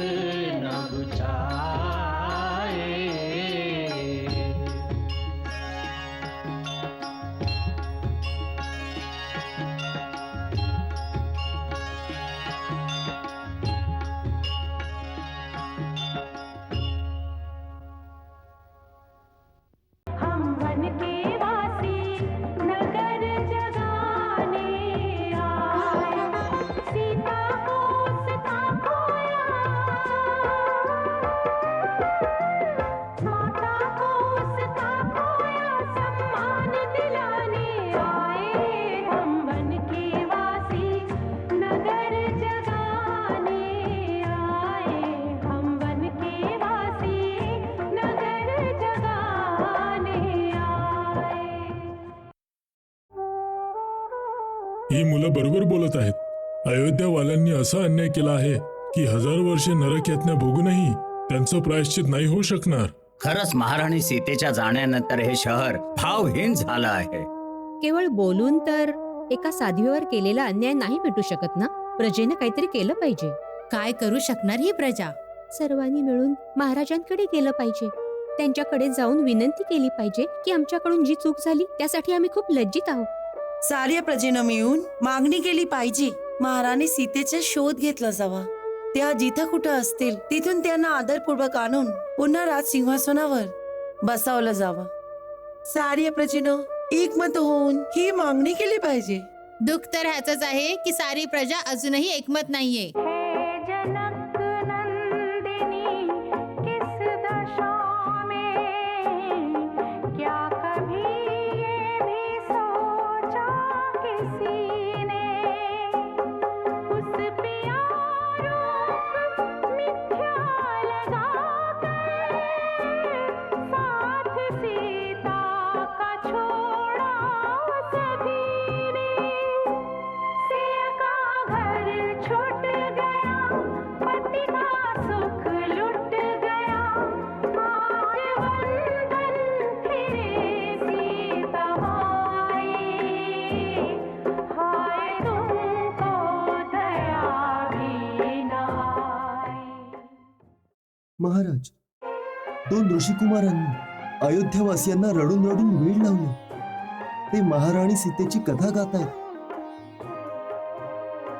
न ही मुलं बरोबर बोलत आहेत. अयोध्यावाल्यांनी असा अन्याय केला आहे की हजार वर्षे नरक यातना भोगूनही त्यांचं प्रायश्चित नाही होऊ शकणार. खरंच महाराणी सीतेच्या जाण्यानंतर हे शहर भावहीन झालं आहे. केवळ बोलून तर एका साधवीवर केलेला अन्याय नाही मिटू शकत ना? प्रजेने काहीतरी केलं पाहिजे. काय करू शकणार ही प्रजा? सर्वांनी मिळून महाराजांकडे गेलं पाहिजे. त्यांच्याकडे जाऊन विनंती केली पाहिजे की आमच्याकडून जी चूक झाली त्यासाठी आम्ही खूप लज्जित आहोत. साऱ्या प्रजेनं मिळून मागणी केली पाहिजे. महाराणी सीतेचा शोध घेतला जावा. त्या जिथं कुठं असतील तिथून त्यांना आदरपूर्वक आणून पुन्हा राज सिंहासनावर बसवलं जावं. सार्य प्रजेनं एकमत होऊन ही मागणी केली पाहिजे. दुःख तर ह्याच आहे की सारी प्रजा अजूनही एकमत नाहीये. महाराज. दोन ऋषिकुमारांनी अयोध्यावासियांना रडून रडून वेळ लावले. ते महाराणी सीतेची कथा गातायत.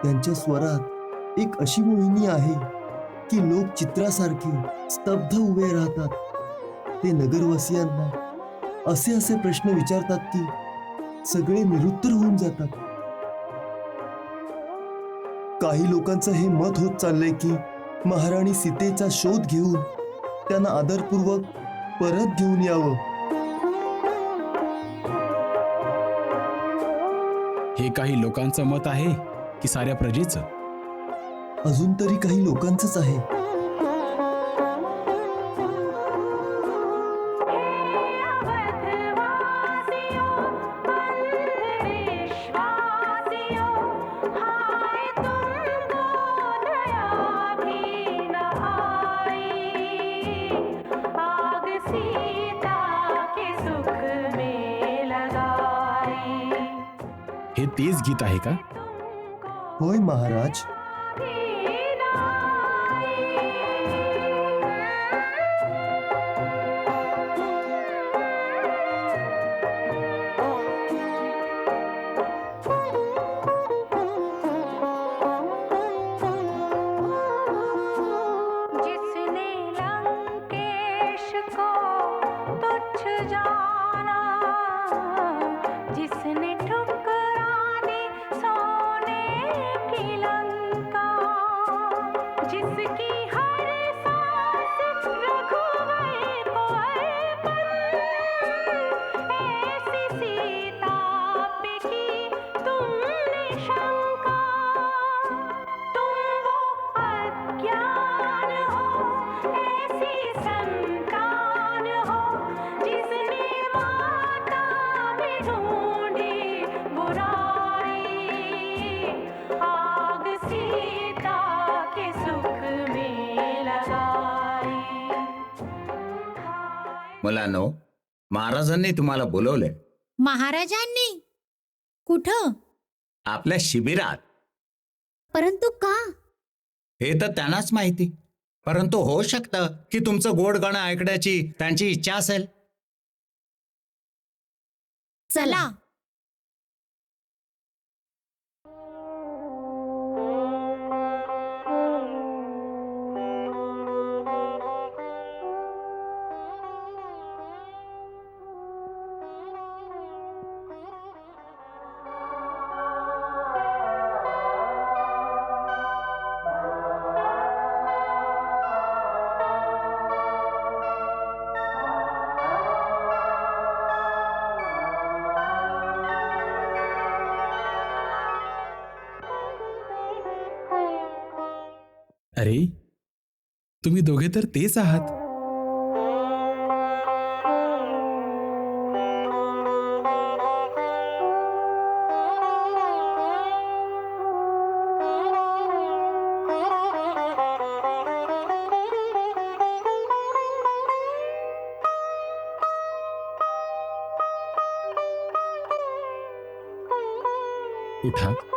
त्यांच्या स्वरात एक अशी मोहिनी आहे की लोक चित्रासारखे स्तब्ध उभे राहतात. ते नगरवासियांना असे असे प्रश्न विचारतात की सगळे निरुत्तर होऊन जातात. काही लोकांचं हे मत होत चाललंय की महाराणी सीतेचा शोध घेऊन त्यांना आदरपूर्वक परत घेऊन यावं. हे काही लोकांचं मत आहे की साऱ्या प्रजेचं? अजून तरी काही लोकांचंच आहे. हे तेच गीत आहे का? होय महाराज. मुलांनो महाराजांनी तुम्हाला बोलवलंय. महाराजांनी? कुठं? आपल्या शिबिरात. परंतु का? हे तर त्यांनाच माहिती. परंतु होऊ शकतं की तुमचं गोड गाणं ऐकण्याची त्यांची इच्छा असेल. चला. अरे तुम्ही दोघे तर तेच आहात. उठा.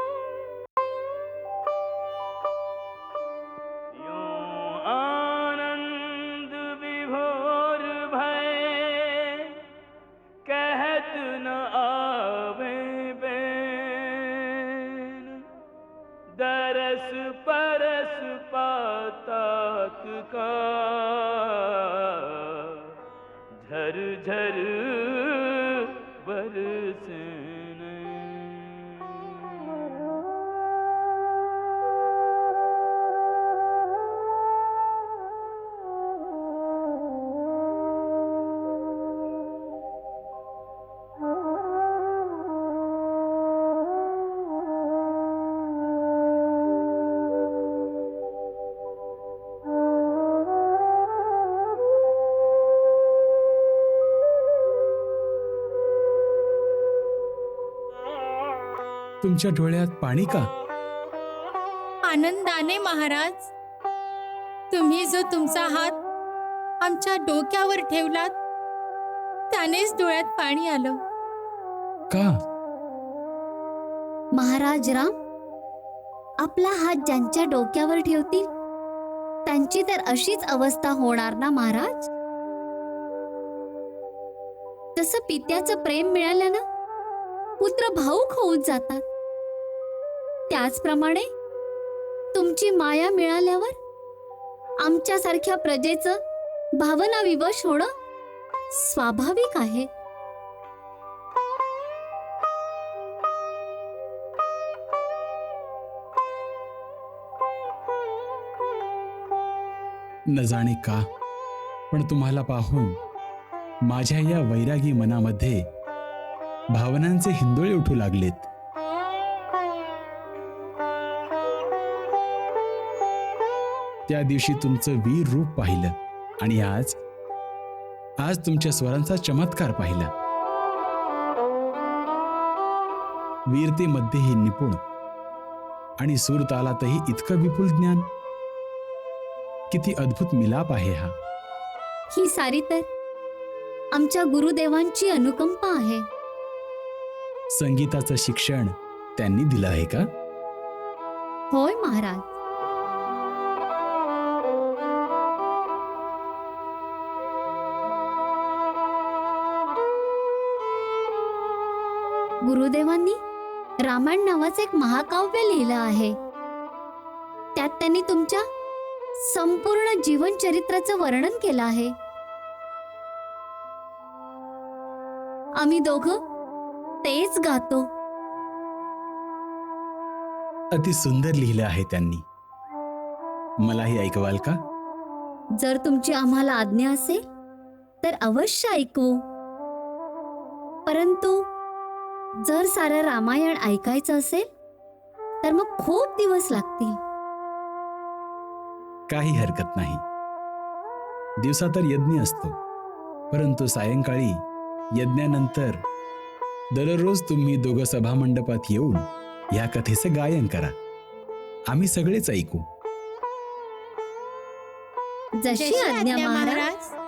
तुमच्या डोळ्यात पाणी का? आनंदाने महाराज तुम्ही जो तुमचा हात आमच्या डोक्यावर ठेवलात त्यानेच डोळ्यात पाणी आलं. का? महाराज राम आपला हात ज्यांच्या डोक्यावर ठेवतील त्यांची तर अशीच अवस्था होणार ना महाराज? जसं पित्याचं प्रेम मिळाल्यानं पुत्र भाऊक होऊन जातात. त्याचप्रमाणे तुमची माया मिळाल्यावर आमच्यासारख्या प्रजेचं भावना विवश होणं स्वाभाविक आहे. न जाणे का पण तुम्हाला पाहून माझ्या या वैरागी मनामध्ये भावनांचे हिंदोळे उठू लागलेत. त्या दिवशी तुमचं वीर रूप पाहिलं आणि आज आज तुमच्या स्वरांचा चमत्कार पाहिला. वीरतेमध्येही निपुण आणि सूर तालातही इतकं विपुल ज्ञान. किती अद्भुत मिलाप आहे हा. ही सारी तर आमच्या गुरुदेवांची अनुकंपा आहे. संगीताचं शिक्षण त्यांनी दिलं आहे का? होय महाराज. गुरुदेवांनी रामायण नावाचं एक महाकाव्य लिहिलं आहे. त्यात त्यांनी तुमच्या संपूर्ण जीवन चरित्राचं वर्णन केलं आहे. आम्ही दोघं तेच गातो. अति सुंदर लिहिलं आहे त्यांनी. मलाही ऐकवाल का? जर तुमची आम्हाला आज्ञा असेल तर अवश्य ऐकवू परंतु जर सारं रामायण ऐकायचं असेल तर मग खूप दिवस लागतील. काही हरकत नाही. दिवसा तर यज्ञ असतो परंतु सायंकाळी यज्ञानंतर दररोज तुम्ही दोघं सभामंडपात येऊन या कथेचं गायन करा. आम्ही सगळेच ऐकू. जशी आज्ञा महाराज.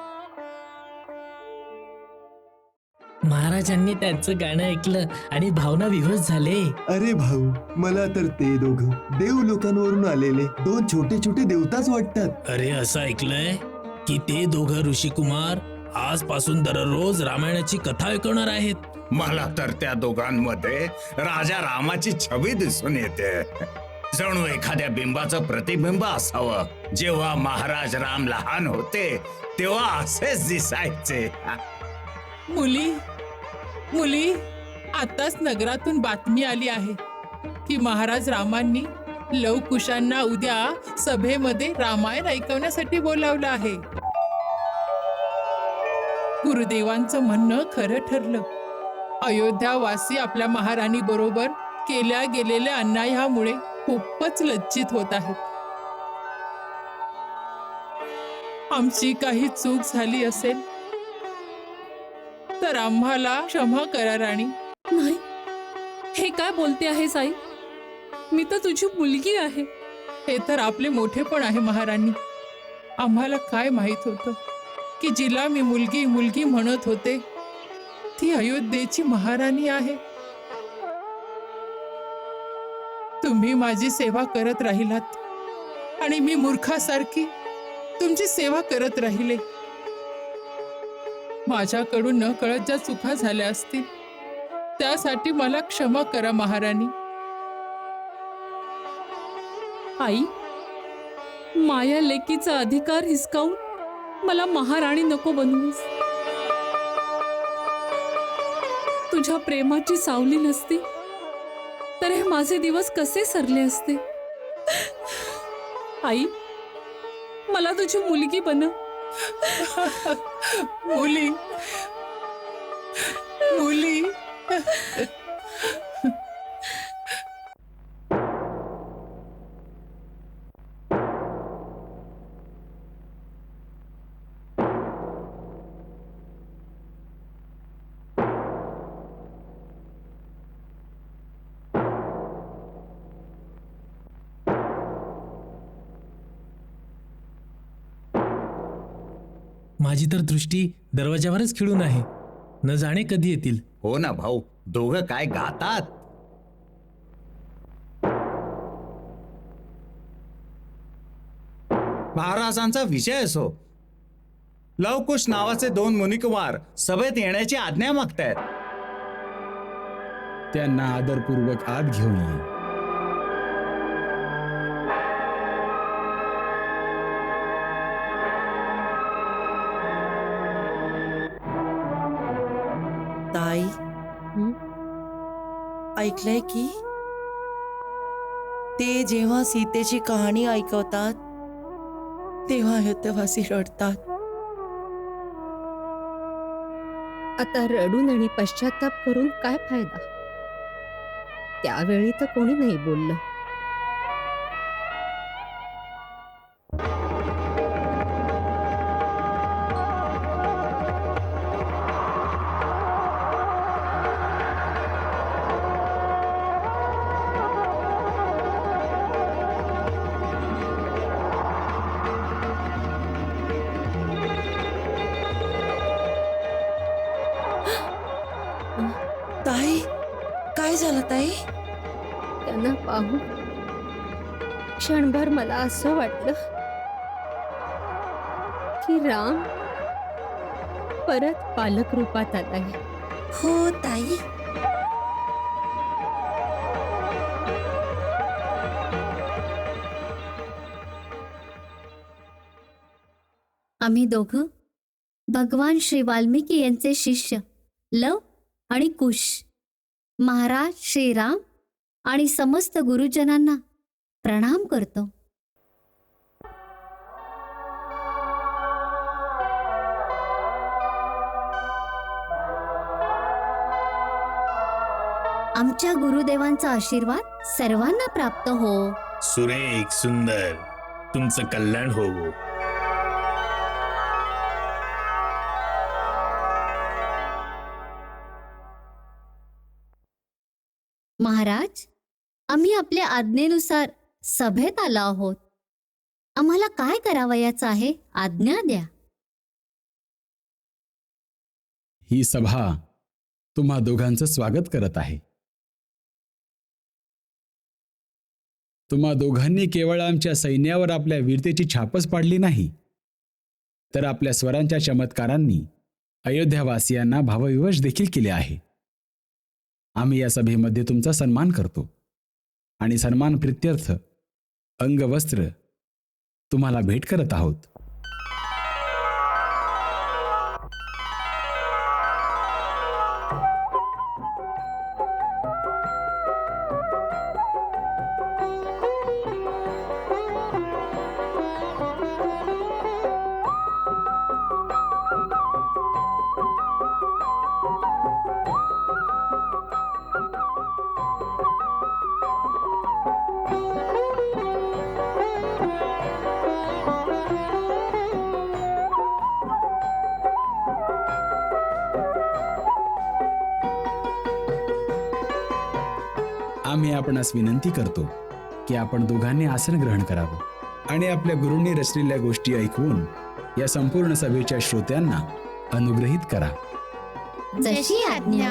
महाराजांनी त्यांचं गाणं ऐकलं आणि भावना विभोर झाले. अरे भाऊ मला तर ते दोघं देव लोकांवरून आलेले दोन छोटे छोटे देवताच वाटतात. अरे असं ऐकलंय? की ते दोघं ऋषिकुमार आजपासून दररोज रामायणाची कथा ऐकवणार आहेत. मला तर त्या दोघांमध्ये राजा रामाची छबी दिसून येते. जणू एखाद्या बिंबाचं प्रतिबिंब असावं. जेव्हा महाराज राम लहान होते तेव्हा असेच दिसायचे. मुली मुली आताच नगरातून बातमी आली आहे की महाराज रामांनी लवकुशांना उद्या सभेमध्ये रामायण ऐकवण्यासाठी बोलावलं आहे. गुरुदेवांचं म्हणणं खरं ठरलं. अयोध्यावासी आपल्या महाराणी बरोबर केल्या गेलेल्या अन्यायामुळे खूपच लज्जित होत आहेत. आमची काही चूक झाली असेल तर आम्हाला क्षमा करा राणी. नाही. हे काय बोलते आहे साई? मी तर तुझी मुलगी आहे. हे तर आपले मोठेपण आहे महाराणी. आम्हाला काय माहीत होतं की जिला मी मुलगी मुलगी म्हणत होते ती अयोध्येची महाराणी आहे. तुम्ही माझी सेवा करत राहिलात आणि मी मूर्खासारखी तुमची सेवा करत राहिले. माझ्याकडून न कळत ज्या चुका झाल्या असतील त्यासाठी मला क्षमा करा महाराणी. आई माया लेकीचा अधिकार हिसकावून मला महाराणी नको बनवूस. तुझ्या प्रेमाची सावली नसती तर हे माझे दिवस कसे सरले असते? आई मला तुझी मुलगी बन. मुली माझी तर दृष्टी दरवाजावरच खिळून आहे. न जाणे कधी येतील. हो ना भाऊ दोघं काय गातात? महाराजांचा विजय असो. लवकुश नावाचे दोन मुनिकुमार सभेत येण्याची आज्ञा मागतायत. त्यांना आदरपूर्वक आत घेऊन ये. ऐकलंय की? ते जेव्हा सीतेची कहाणी ऐकवतात तेव्हा हतवासी रडतात आता रडून आणि पश्चाताप करून काय फायदा? त्यावेळी तर कोणी नाही बोललं. झालं ताई? त्यांना पाहून क्षणभर मला असं वाटलं की राम परत पालक रूपात आलाय. हो ताई. आम्ही दोघं भगवान श्री वाल्मिकी यांचे शिष्य लव आणि कुश. महाराज श्रीराम आणि समस्त गुरुजनांना प्रणाम करतो. आमच्या गुरुदेवांचा आशीर्वाद सर्वांना प्राप्त हो. सुरेख सुंदर. तुमचं कल्याण होवो. आपल्या आज्ञेनुसार सभेत आलो आहोत. आम्हाला काय करावयाचं आहे? आज्ञा द्या. ही सभा तुम्हा दोघांचं स्वागत करत आहे. तुम्हा दोघांनी केवळ आमच्या सैन्यावर आपल्या वीरतेची छापच पाडली नाही तर आपल्या स्वरांच्या चमत्कारांनी अयोध्यावासियांना भावविवश देखील केले आहे. आम्ही या सभेमध्ये तुमचा सन्मान करतो. आणि सन्मान प्रित्यर्थ अंगवस्त्र तुम्हाला भेट करत आहोत. विनंती करतो की आपण दोघांनी आसन ग्रहण करावं आणि आपल्या गुरूंनी रचलेल्या गोष्टी ऐकवून या संपूर्ण सभेच्या श्रोत्यांना अनुग्रहित करा. जशी आज्ञा.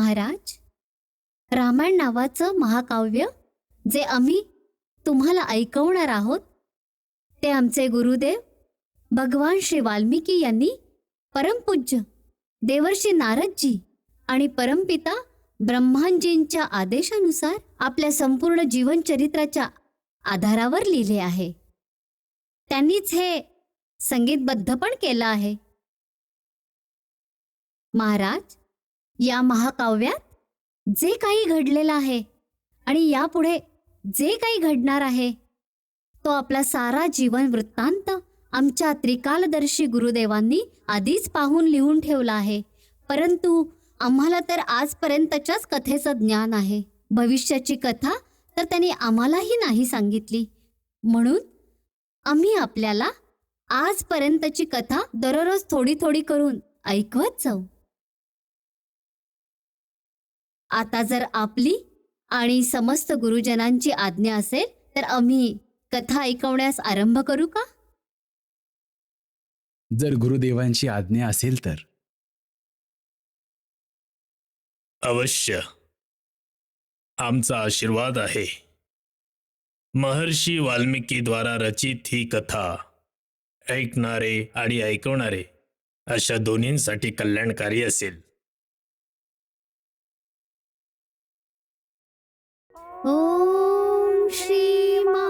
महाराज? रामायण नावाचं महाकाव्य जे आम्ही तुम्हाला ऐकवणार आहोत ते आमचे गुरुदेव भगवान श्री वाल्मिकी यांनी परमपूज्य देवर्षी नारदजी आणि परमपिता ब्रह्मांजींच्या आदेशानुसार आपल्या संपूर्ण जीवनचरित्राच्या आधारावर लिहिले आहे. त्यांनीच हे संगीतबद्ध पण केलं आहे. महाराज या महाकाव्यात जे काही घडलेलं आहे आणि यापुढे जे काही घडणार आहे तो आपला सारा जीवन वृत्तांत आमच्या त्रिकालदर्शी गुरुदेवांनी आधीच पाहून लिहून ठेवला आहे. परंतु आम्हाला तर आजपर्यंतच्याच कथेचं ज्ञान आहे. भविष्याची कथा तर त्यांनी आम्हालाही नाही सांगितली. म्हणून आम्ही आपल्याला आजपर्यंतची कथा दररोज थोडी थोडी करून ऐकवत जाऊ. आता जर आपली आणि समस्त गुरुजनांची आज्ञा असेल तर आम्ही कथा ऐकवण्यास आरंभ करू का? जर गुरुदेवांची आज्ञा असेल तर. अवश्य. आमचा आशीर्वाद आहे. महर्षी वाल्मिकीद्वारा रचित ही कथा ऐकणारे आणि ऐकवणारे अशा दोन्हींसाठी कल्याणकारी असेल. ॐ श्रीमहागणधिपतये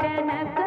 जनक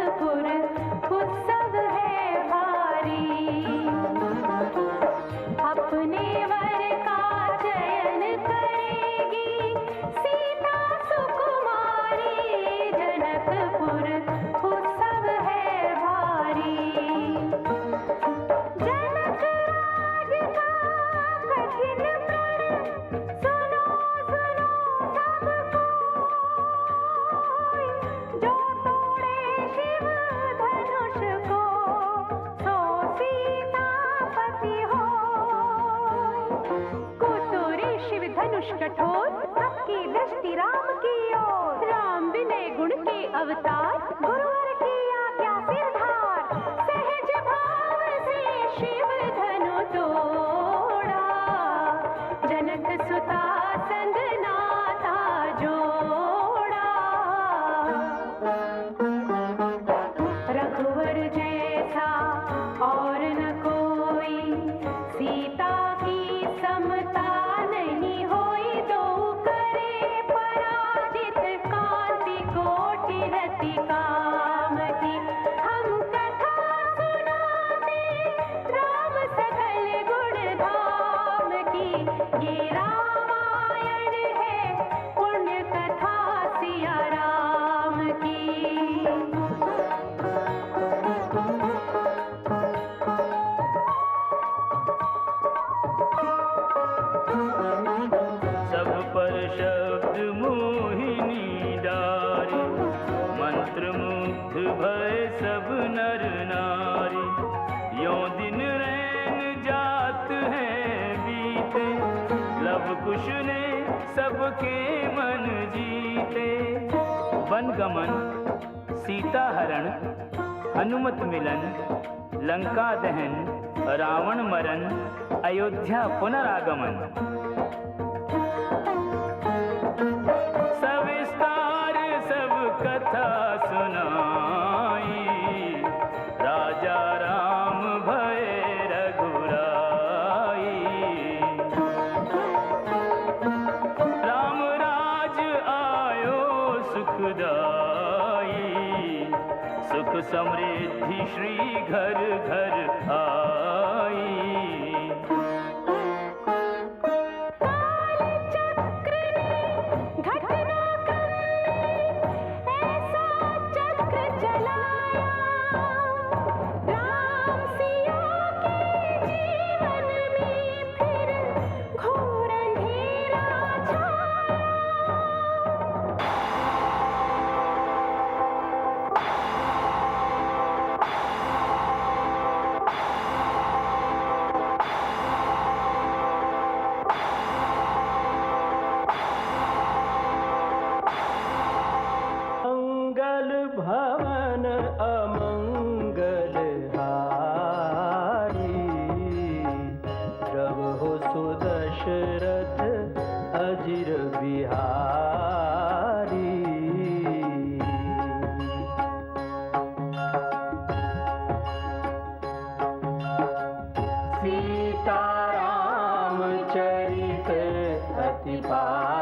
यो दिन रैन जात है बीते। लव कुश ने सबके मन जीते। वनगमन सीता हरण, हनुमत मिलन, लंका दहन, रावण मरण, अयोध्या पुनरागमन। सीतारामचरित चरित अतिपा